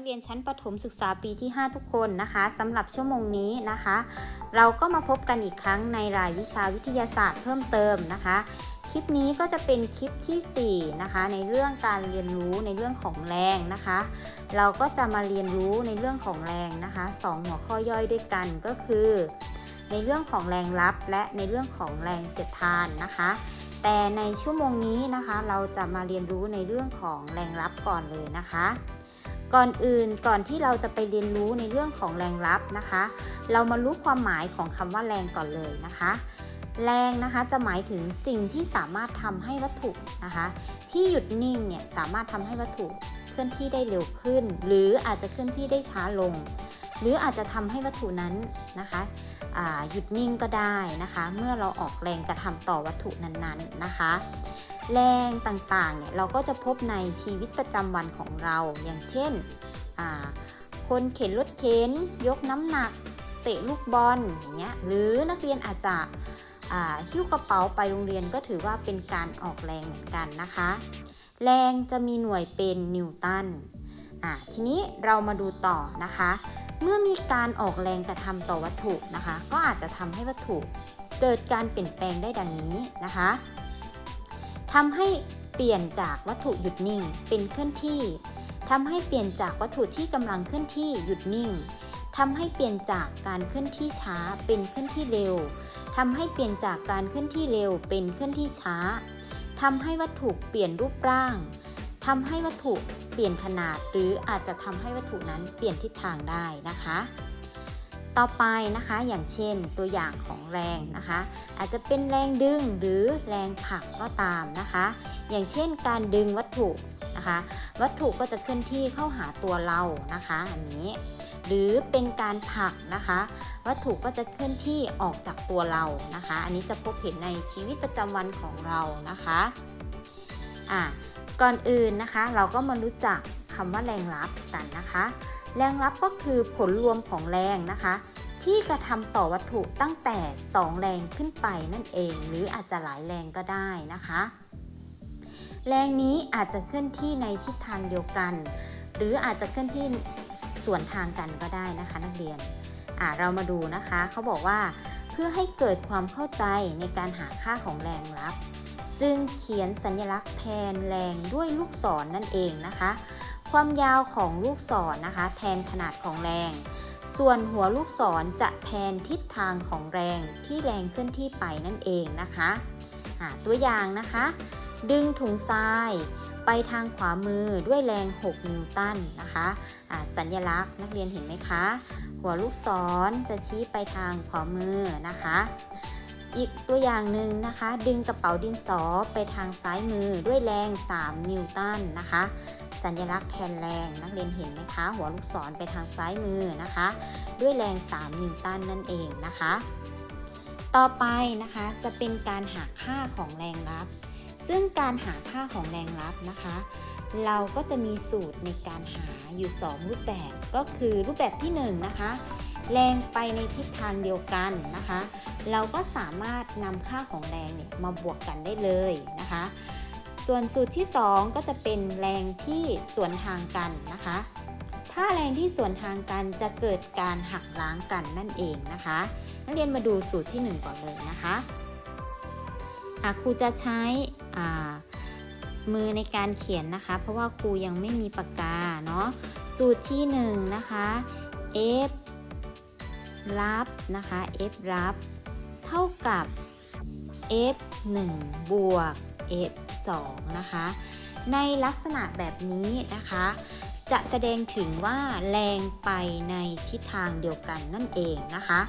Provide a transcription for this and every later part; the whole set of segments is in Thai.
ักเรียนชั้นประถมศึกษาปีที่ 5 ทุกคนนะคะสำหรับชั่วโมงนี้นะคะ เราก็มาพบกันอีกครั้งในรายวิชาวิทยาศาสตร์เพิ่มเติมนะคะ คลิปนี้ก็จะเป็นคลิปทีสี่4 นะคะ ในเรื่องการเรียนรู้ในเรื่องของแรงนะคะ เราก็จะมาเรียนรู้ในเรื่องของแรงนะคะสองหัวข้อย่อยด้วยกันก็คือ ในเรื่องของแรงรับและในเรื่องของแรงเสียดทานนะคะแต่ในชั่วโมงนี้นะคะ เราจะมาเรียนรู้ในเรื่องของแรงรับก่อนเลยนะคะ ก่อนอื่นก่อนที่เราจะไปเรียนรู้ในเรื่องของแรงรับนะคะ เรามารู้ความหมายของคำว่าแรงก่อนเลยนะคะ แรงนะคะจะหมายถึงสิ่งที่สามารถทำให้วัตถุนะคะ ที่หยุดนิ่งเนี่ยสามารถทำให้วัตถุเคลื่อนที่ได้เร็วขึ้น หรืออาจจะเคลื่อนที่ได้ช้าลง หรืออาจจะทำให้วัตถุนั้นนะคะหยุดนิ่งก็ได้นะคะ เมื่อเราออกแรงกระทำต่อวัตถุนั้นๆนะคะ แรงต่างๆเนี่ยเราก็จะพบในชีวิตประจำวันของเรา อย่างเช่น คนเข็นรถเข็น ยกน้ำหนัก เตะลูกบอลอย่างเงี้ยหรือนักเรียนอาจจะหิ้วกระเป๋าไปโรงเรียนก็ถือว่าเป็นการออกแรงเหมือนกันนะคะ แรงจะมีหน่วยเป็นนิวตันอ่าทีนี้เรามาดูต่อนะคะ เมื่อมีการออกแรงกระทำต่อวัตถุนะคะ ก็อาจจะทำให้วัตถุเกิดการเปลี่ยนแปลงได้ดังนี้นะคะ ทำให้เปลี่ยนจากวัตถุหยุดนิ่งเป็นเคลื่อนที่ทำให้เปลี่ยนจากวัตถุที่กำลังเคลื่อนที่หยุดนิ่งทำให้เปลี่ยนจากการเคลื่อนที่ช้าเป็นเคลื่อนที่เร็วทำให้เปลี่ยนจากการเคลื่อนที่เร็วเป็นเคลื่อนที่ช้าทำให้วัตถุเปลี่ยนรูปร่างทำให้วัตถุเปลี่ยนขนาด หรืออาจจะทำให้วัตถุนั้นเปลี่ยนทิศทางได้นะคะ ต่อไปนะคะ อย่างเช่นตัวอย่างของแรงนะคะ อาจจะเป็นแรงดึงหรือแรงผลักก็ตามนะคะ อย่างเช่นการดึงวัตถุนะคะ วัตถุก็จะเคลื่อนที่เข้าหาตัวเรานะคะอันนี้ หรือเป็นการผลักนะคะ วัตถุก็จะเคลื่อนที่ออกจากตัวเรานะคะ อันนี้จะพบเห็นในชีวิตประจำวันของเรานะคะอะก่อนอื่นนะคะ เราก็มารู้จักคำว่าแรงรับกันนะคะ แรงรับก็คือผลรวมของแรงนะคะ ที่กระทำต่อวัตถุตั้งแต่ 2 แรงขึ้นไปนั่นเอง หรืออาจจะหลายแรงก็ได้นะคะ แรงนี้อาจจะเคลื่อนที่ในทิศทางเดียวกัน หรืออาจจะเคลื่อนที่ส่วนทางกันก็ได้นะคะ นักเรียนอ่าเรามาดูนะคะเขาบอกว่าเพื่อให้เกิดความเข้าใจในการหาค่าของแรงรับ จึงเขียนสัญลักษณ์แทนแรงด้วยลูกศรนนั่นเองนะคะ ความยาวของลูกศรนนะคะ แทนขนาดของแรง ส่วนหัวลูกศรจะแทนทิศทางของแรงที่แรงเคลื่อนที่ไปนั่นเองนะคะะตัวอย่างนะคะ ดึงถุงทรายไปทางขวามือด้วยแรง 6 นิวตันนะคะะสัญลักษณ์นักเรียนเห็นไหมคะ หัวลูกศรจะชี้ไปทางขวามือนะคะ อีกตัวอย่างหนึ่งนะคะ ดึงกระเป๋าดินสอไปทางซ้ายมือด้วยแรง 3 นิวตันนะคะ สัญลักษณ์แทนแรงนักเรียนเห็นไหมคะ หัวลูกศรไปทางซ้ายมือนะคะ ด้วยแรง 3 นิวตันนั่นเองนะคะ ต่อไปนะคะจะเป็นการหาค่าของแรงรับ ซึ่งการหาค่าของแรงรับนะคะ เราก็จะมีสูตรในการหาอยู่ 2 รูปแบบก็คือรูปแบบที่ 1 นะคะ แรงไปในทิศทางเดียวกันนะคะ เราก็สามารถนำค่าของแรงเนี่ยมาบวกกันได้เลยนะคะ ส่วนสูตรที่ 2 ก็จะเป็นแรงที่สวนทางกันนะคะ ถ้าแรงที่สวนทางกันจะเกิดการหักล้างกันนั่นเองนะคะ นักเรียนมาดูสูตรที่ 1 ก่อนเลยนะคะะครูจะใช้มือในการเขียนนะคะ เพราะว่าครูยังไม่มีปากกาเนาะสูตรที่1นะคะ f รับนะคะ f รับ เท่ากับ f 1บวก f 2 นะคะ ในลักษณะแบบนี้นะคะ จะแสดงถึงว่าแรงไปในทิศทางเดียวกันนั่นเองนะคะ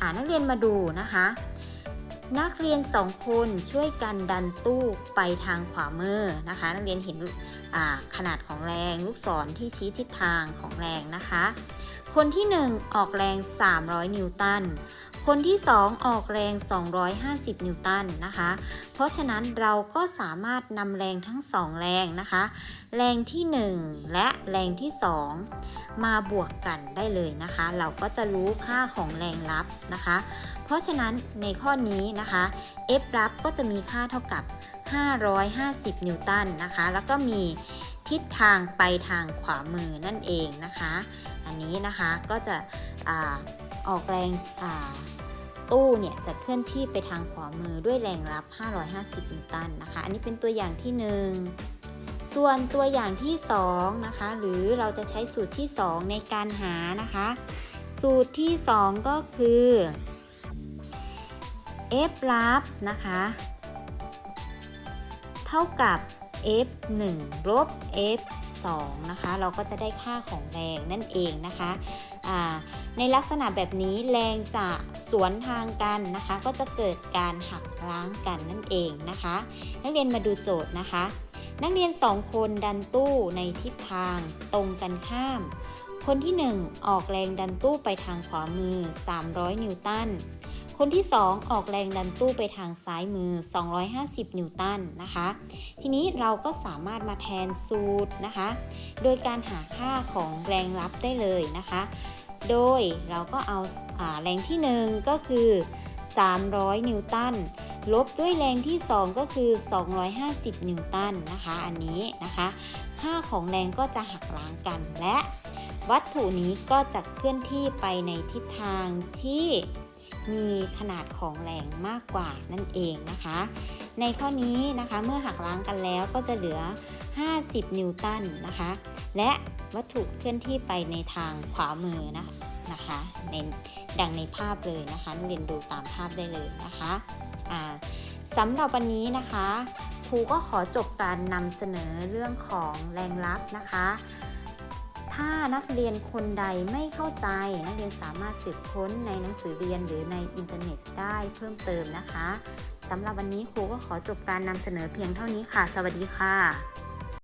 อ่านักเรียนมาดูนะคะ นักเรียนสองคนช่วยกันดันตู้ไปทางขวามือนะคะ นักเรียนเห็นขนาดของแรงลูกศรที่ชี้ทิศทางของแรงนะคะ คนที่ 1 ออกแรง 300 นิวตัน คนที่ 2 ออกแรง 250 นิวตันนะคะ เพราะฉะนั้นเราก็สามารถนำแรงทั้ง 2 แรงนะคะ แรงที่ 1 และแรงที่ 2 มาบวกกันได้เลยนะคะ เราก็จะรู้ค่าของแรงรับนะคะ เพราะฉะนั้นในข้อนี้นะคะ F รับก็จะมีค่าเท่ากับ 550 นิวตันนะคะ แล้วก็มีทิศทางไปทางขวามือนั่นเองนะคะ อันนี้นะคะก็จะอออกแรงอ่า ตู้เนี่ยจะเคลื่อนที่ไปทางขวามือด้วยแรงรับ 550 นิวตันนะคะ อันนี้เป็นตัวอย่างที่ 1 ส่วนตัวอย่างที่ 2 นะคะ หรือเราจะใช้สูตรที่ 2 ในการหานะคะ สูตรที่ 2 ก็คือ f รับนะคะ เท่ากับ f 1ลบ f 2นะคะ เราก็จะได้ค่าของแรงนั่นเองนะคะในลักษณะแบบนี้แรงจะสวนทางกันนะคะ ก็จะเกิดการหักล้างกันนั่นเองนะคะ นักเรียนมาดูโจทย์นะคะ นักเรียน 2 คนดันตู้ในทิศทางตรงกันข้าม คนที่ 1 ออกแรงดันตู้ไปทางขวามือ 300 นิวตัน คนที่ 2 ออกแรงดันตู้ไปทางซ้ายมือ 250 นิวตันนะคะ ทีนี้เราก็สามารถมาแทนสูตรนะคะ โดยการหาค่าของแรงรับได้เลยนะคะ โดยเราก็เอาอาแรงที่ 1 ก็คือ 300 นิวตันลบด้วยแรงที่ 2 ก็คือ 250 นิวตันนะคะ อันนี้นะคะ ค่าของแรงก็จะหักล้างกันและ วัตถุนี้ก็จะเคลื่อนที่ไปในทิศทางที่ มีขนาดของแรงมากกว่านั่นเองนะคะ ในข้อนี้นะคะเมื่อหักล้างกันแล้วก็จะเหลือ 50 นิวตันนะคะ และวัตถุเคลื่อนที่ไปในทางขวามือนะนะคะในดังในภาพเลยนะคะนักเรียนดูตามภาพได้เลยนะคะสำหรับวันนี้นะคะครูก็ขอจบการนำเสนอเรื่องของแรงรับนะคะ ถ้านักเรียนคนใดไม่เข้าใจ นักเรียนสามารถสืบค้นในหนังสือเรียนหรือในอินเทอร์เน็ตได้เพิ่มเติมนะคะสำหรับวันนี้ครูก็ขอจบการนำเสนอเพียงเท่านี้ค่ะ สวัสดีค่ะ